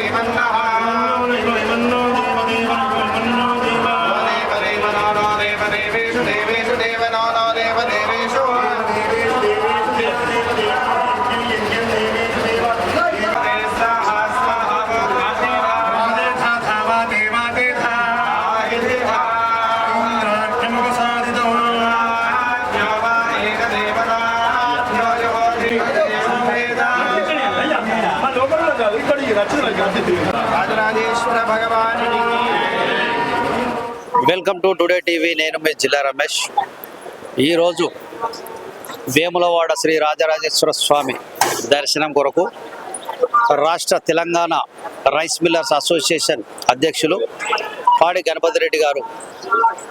بأنها welcome to today TV. నేను మీ జిల్లా రమేష్. ఈరోజు వేములవాడ శ్రీ రాజరాజేశ్వర స్వామి దర్శనం కొరకు రాష్ట్ర తెలంగాణ రైస్ మిల్లర్స్ అసోసియేషన్ అధ్యక్షులు పాడి గణపతి రెడ్డి గారు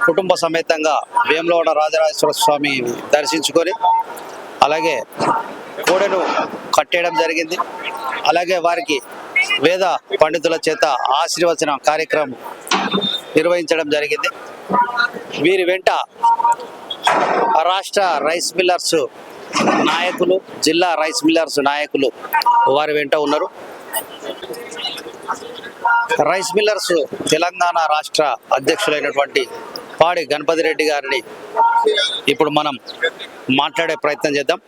కుటుంబ సమేతంగా వేములవాడ రాజరాజేశ్వర స్వామి దర్శించుకొని అలాగే కోడెను కట్టేయడం జరిగింది. అలాగే వారికి వేద పండితుల చేత ఆశీర్వచన కార్యక్రమం నిర్వహించడం జరిగింది. వీరి వెంట రాష్ట్ర రైస్ మిల్లర్స్ నాయకులు జిల్లా రైస్ మిల్లర్స్ నాయకులు వారి వెంట ఉన్నారు. రైస్ మిల్లర్స్ తెలంగాణ రాష్ట్ర అధ్యక్షులైనటువంటి పాడి గణపతి రెడ్డి గారిని ఇప్పుడు మనం మాట్లాడే ప్రయత్నం చేద్దాం.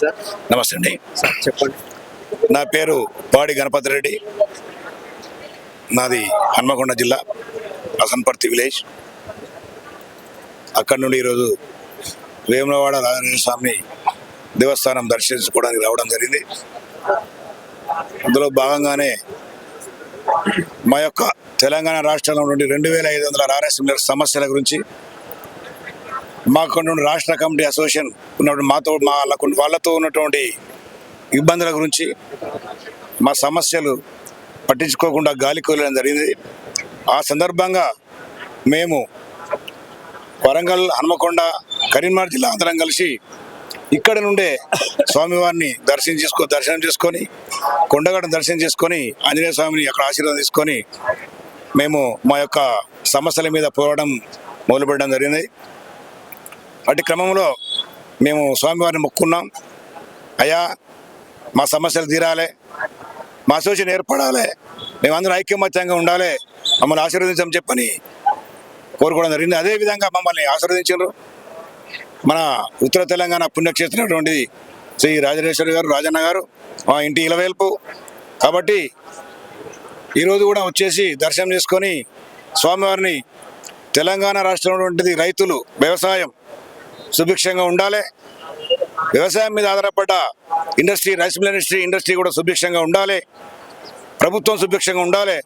సార్. నమస్తే అండి. సార్ చెప్పండి. నా పేరు పాడి గణపతి రెడ్డి. నాది హన్మకొండ జిల్లా అసన్పర్తి విలేజ్. అక్కడి నుండి ఈరోజు వేములవాడ రాజేంద్ర స్వామిని దేవస్థానం దర్శించుకోవడానికి రావడం జరిగింది. అందులో భాగంగానే మా యొక్క తెలంగాణ రాష్ట్రంలో నుండి రెండు వేల ఐదు వందల ఆర్ఎస్ సమస్యల గురించి మాకు రాష్ట్ర కమిటీ అసోసియేషన్ ఉన్నప్పుడు మాతో మా వాళ్ళతో ఉన్నటువంటి ఇబ్బందుల గురించి మా సమస్యలు పట్టించుకోకుండా గాలికి వదిలేయడం జరిగింది. ఆ సందర్భంగా మేము వరంగల్ హనుమకొండ కరీంనగర్ జిల్లా అందరం కలిసి ఇక్కడ నుండే స్వామివారిని దర్శనం చేసుకో దర్శనం చేసుకొని కొండగడ దర్శనం చేసుకొని ఆంజనేయ స్వామిని అక్కడ ఆశీర్వాదం తీసుకొని మేము మా యొక్క సమస్యల మీద పోరాటం మొదలుపెట్టడం జరిగింది. అటు క్రమంలో మేము స్వామివారిని మొక్కున్నాం. అయ్యా మా సమస్యలు తీరాలి మా అసోసియేషన్ ఏర్పడాలి మేమందరం ఐక్యమత్యంగా ఉండాలి మమ్మల్ని ఆశీర్వదించమని చెప్పని కోరుకోవడం జరిగింది. అదేవిధంగా మమ్మల్ని ఆశీర్వదించారు మన ఉత్తర తెలంగాణ పుణ్యక్షేత్రం శ్రీ రాజరేశ్వరి గారు రాజన్న గారు మా ఇంటి ఇలవేల్పు. కాబట్టి ఈరోజు కూడా వచ్చేసి దర్శనం చేసుకొని స్వామివారిని తెలంగాణ రాష్ట్రంలో రైతులు వ్యవసాయం సుభిక్షంగా ఉండాలి. వ్యవసాయం మీద ఆధారపడ్డ industry rice mill industry industry కూడా సుభిక్షంగా ఉండాలి. ప్రభుత్వం సుభిక్షంగా ఉండాలి.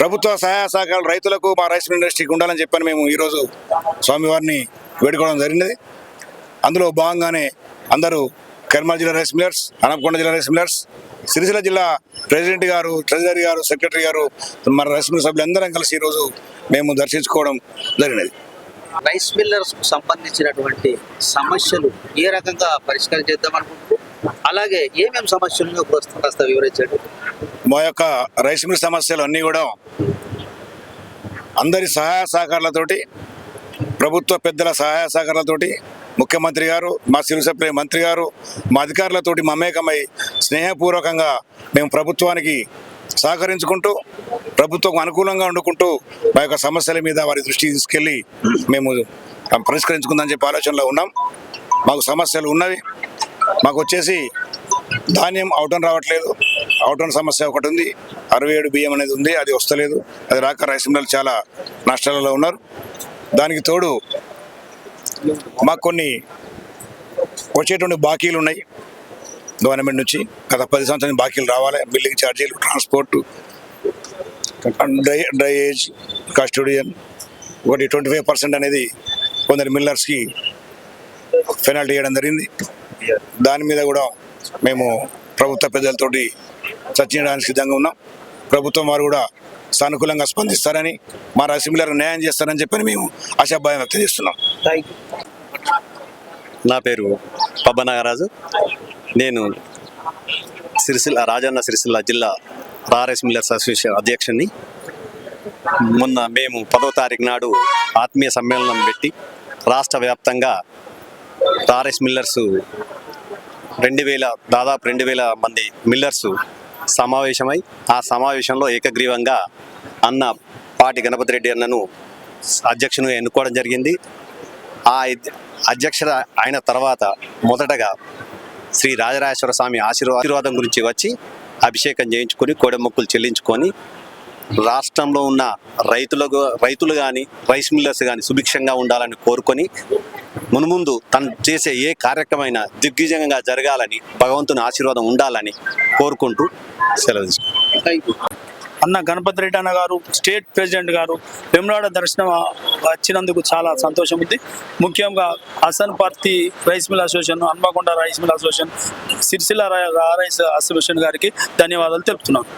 ప్రభుత్వ సహాయ సహకారాలు రైతులకు మా రైస్ మిల్ ఇండస్ట్రీకి ఉండాలని చెప్పని మేము ఈరోజు స్వామివారిని వేడుకోవడం జరిగినది. అందులో భాగంగానే అందరూ కర్మల్ జిల్లా రైస్ మిల్లర్స్ అనపకొండ జిల్లా రైస్ మిల్లర్స్ సిరిసిల్ల జిల్లా ప్రెసిడెంట్ గారు ట్రెజరీ గారు సెక్రటరీ గారు మన రైస్ మిల్ సభ్యులందరం కలిసి ఈరోజు మేము దర్శించుకోవడం జరిగినది. రైస్ మిల్లర్స్కు సంబంధించినటువంటి సమస్యలు ఏ రకంగా పరిష్కారం చేద్దాం అనుకుంటున్నారు? అలాగే ఏమేమి సమస్యలు కాస్త వివరించండి. మా యొక్క రైస్ మిల్ సమస్యలు అన్నీ కూడా అందరి సహాయ సహకారాలతోటి ప్రభుత్వ పెద్దల సహాయ సహకారాలతోటి ముఖ్యమంత్రి గారు మా సివిల్ మంత్రి గారు మా అధికారులతోటి మమేకమై స్నేహపూర్వకంగా మేము ప్రభుత్వానికి సహకరించుకుంటూ ప్రభుత్వం అనుకూలంగా వండుకుంటూ మా యొక్క సమస్యల మీద వారి దృష్టికి తీసుకెళ్ళి మేము పరిష్కరించుకుందని చెప్పి ఆలోచనలో ఉన్నాం. మాకు సమస్యలు ఉన్నవి. మాకు వచ్చేసి ధాన్యం అవటం రావట్లేదు. అవటం సమస్య ఒకటి ఉంది. అరవై ఏడు బియ్యం అనేది ఉంది. అది వస్తలేదు. అది రాక రైస్ మిల్లర్లు చాలా నష్టాలలో ఉన్నారు. దానికి తోడు మాకు కొన్ని వచ్చేటువంటి బాకీలు ఉన్నాయి. గవర్నమెంట్ నుంచి గత పది సంవత్సరాల బాకీలు రావాలి. బిల్లింగ్ ఛార్జీలు ట్రాన్స్పోర్ట్ డ్రై డ్రైయేజ్ కస్టోడియన్ ఒకటి ట్వంటీ ఫైవ్ పర్సెంట్ అనేది కొందరు మిల్లర్స్కి పెనాల్టీ చేయడం జరిగింది. దాని మీద కూడా మేము ప్రభుత్వ పెద్దలతోటి చర్చించడానికి సిద్ధంగా ఉన్నాం. ప్రభుత్వం వారు కూడా సానుకూలంగా స్పందిస్తారని మా అసెంబ్లీలకు న్యాయం చేస్తారని చెప్పని మేము ఆశాభావం వ్యక్తం చేస్తున్నాం. నా పేరు పబ్బ నాగరాజు. నేను సిరిసిల్ల రాజన్న సిరిసిల్ల జిల్లా రారైస్ మిల్లర్స్ అసోసియేషన్ అధ్యక్షుని మొన్న మేము పదో తారీఖు నాడు ఆత్మీయ సమ్మేళనం పెట్టి రాష్ట్ర వ్యాప్తంగా టారెస్ మిల్లర్స్ రెండు వేల దాదాపు రెండు వేల మంది మిల్లర్స్ సమావేశమై ఆ సమావేశంలో ఏకగ్రీవంగా అన్న పాటి గణపతి రెడ్డి అన్నను అధ్యక్షునిగా ఎన్నుకోవడం జరిగింది. ఆ ఇద్- అధ్యక్ష అయిన తర్వాత మొదటగా శ్రీ రాజరాజేశ్వర స్వామి ఆశీర్వాదం గురించి వచ్చి అభిషేకం చేయించుకొని కోడెమొక్కులు చెల్లించుకొని రాష్ట్రంలో ఉన్న రైతులకు రైతులు కానీ రైస్ మిల్లర్స్ కానీ సుభిక్షంగా ఉండాలని కోరుకొని మునుముందు తను చేసే ఏ కార్యక్రమైనా దిగ్విజయంగా జరగాలని భగవంతుని ఆశీర్వాదం ఉండాలని కోరుకుంటూ సెలవు అన్న గణపతి రెడ్డి అన్న గారు స్టేట్ ప్రెసిడెంట్ గారు వెమ్లాడ దర్శనం వచ్చినందుకు చాలా సంతోషం ఉంది. ముఖ్యంగా Hasanparthy rice mill association Hanamkonda rice mill association Sircilla rice association గారికి ధన్యవాదాలు తెలుపుతున్నాను.